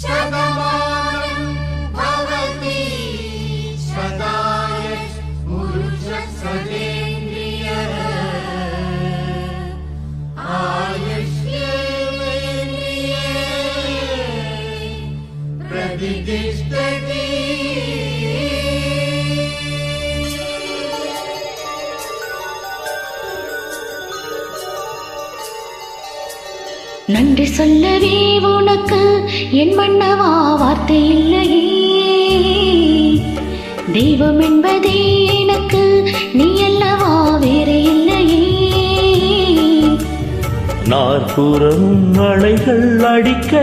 Shagama! நன்றி சொல்லவே உனக்கு என் மன்னவா வார்த்தை இல்லையே. தெய்வம் என்பதே எனக்கு நீ அல்லவா வேறு இல்லையே. நாற்புறமும் அலைகள் அடிக்க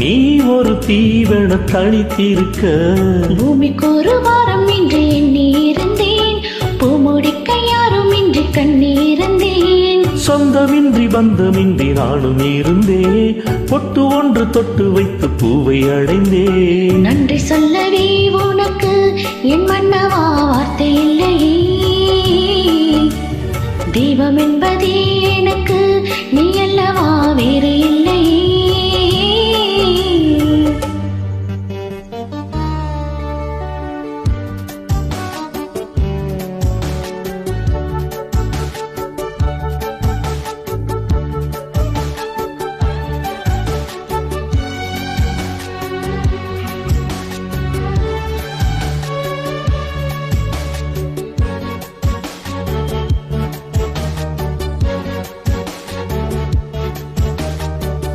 நீ ஒரு தீவன தனித்திருக்க. பூமிக்கு ஒரு வாரம் இன்று எண்ணி இருந்தேன் பூமுடிக்க யாரும் இன்றி கண்ணீர்ந்தேன் சொந்தமின்றி பந்தமின்றி நானும் இருந்தே பொட்டு ஒன்று தொட்டு வைத்து பூவை அடைந்தே. நன்றி சொல்லவே உனக்கு என் மன்னவா வார்த்தை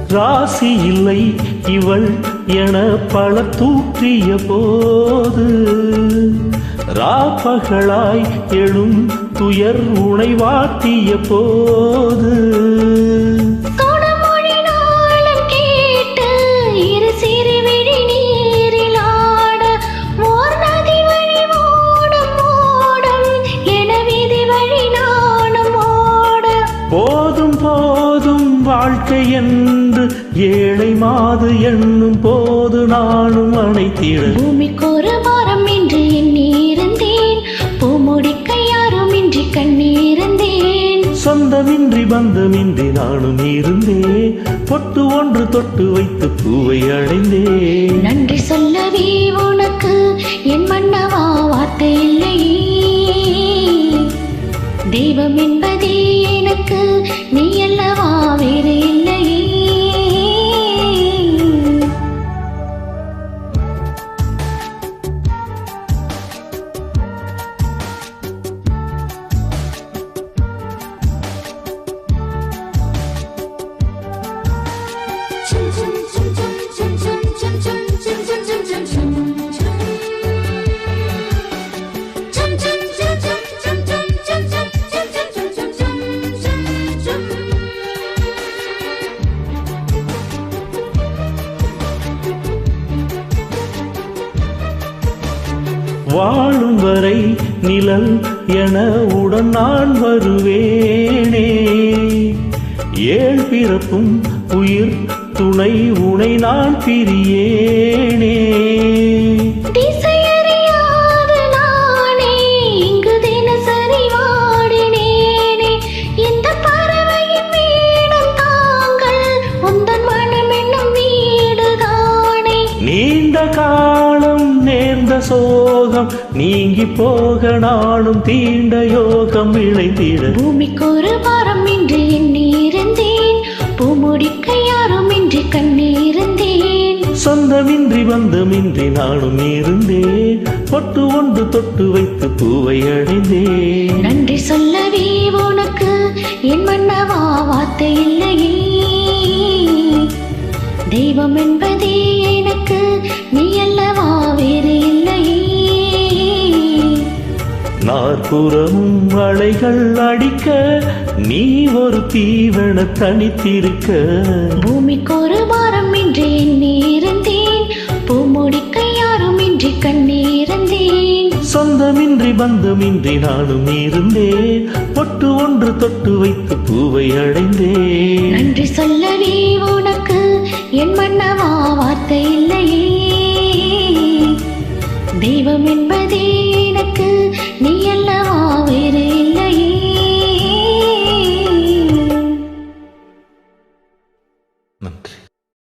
ராசி இல்லை இவள் என பல தூற்றிய போது ராப்பகளாய் எழும் துயர் உனை வாட்டிய போது போதும் வாழ்க்கை என்று ஏழை மாது எண்ணும் போது நானும் அணைத்திட பூமிக்கு ஒரு வாரம் என்று எண்ணி இருந்தேன் பூமுடிக்க யாரும் இன்றி கண்ணீர்ந்தேன். சொந்தமின்றி பந்தமின்றி நானும் இருந்தே. பொட்டு ஒன்று தொட்டு வைத்து பூவை அடைந்தேன் நன்றி சொல்லவே உனக்கு என் மன்னவா வார்த்தை இல்லையே தெய்வம் என்பதே எனக்கு நீ அல்லவா வேறு வாழும் வரை நிழல் என உடன் நான் வருவேனே. ஏழ் பிறப்பும் உயிர் துணை உனை நான் பிரியேனே. சோகம் நீங்கி போக நானும் தீண்ட யோகம் விளைந்திட பூமிக்கு ஒரு வாரம் இன்று எண்ணி இருந்தேன் பூமுடிக்க யாரும் இன்றி கண்ணீர்ந்தேன் சொந்தமின்றி பந்தமின்றி நானும் இருந்தேன். பொட்டு ஒன்று தொட்டு வைத்து பூவை அடைந்தேன் நன்றி சொல்லவே உனக்கு என் மன்னவா வார்த்தை இல்லையே. தெய்வம் என்பதே எனக்கு நீ நாற்புறமும் அலைகள் அடிக்க நீ ஒரு தீவன தனித்திருக்க. பூமிக்கு ஒரு வாரம் இன்று எண்ணி இருந்தேன் பூமுடிக்க யாரும் இன்றி கண்ணீர்ந்தேன். சொந்தமின்றி பந்தமின்றி நானும் இருந்தேன் பொட்டு ஒன்று தொட்டு வைத்து பூவை அடைந்தேன்.